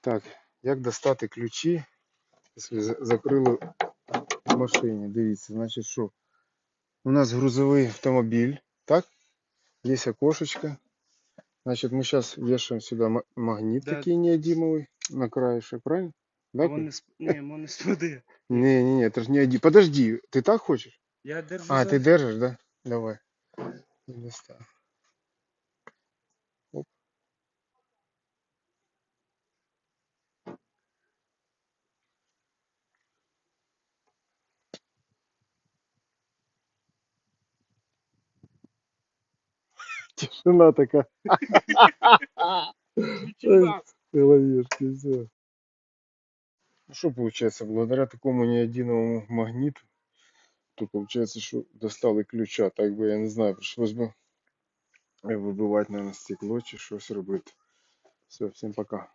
Так, як достати ключі, якщо за- закрили в машині? Дивіться, значить що? У нас грузовий автомобіль, так? Є окошечко. Значит, мы сейчас вешаем сюда ма- магнит Да. такий неодимовый на краешек, правильно? Да? Вон не сп... Ні, вон не спаде. Не, не, не, это же не один. Подожди, ты так хочешь? Я держу А, за... ты держишь, да? Давай. Не Тишина такая. Головешки, все. Ну что получается, благодаря такому неодиновому магниту, то получается, что достали ключа, так бы, я не знаю, пришлось бы вибивати, наверное, стекло чи щось робити. Все, всім пока.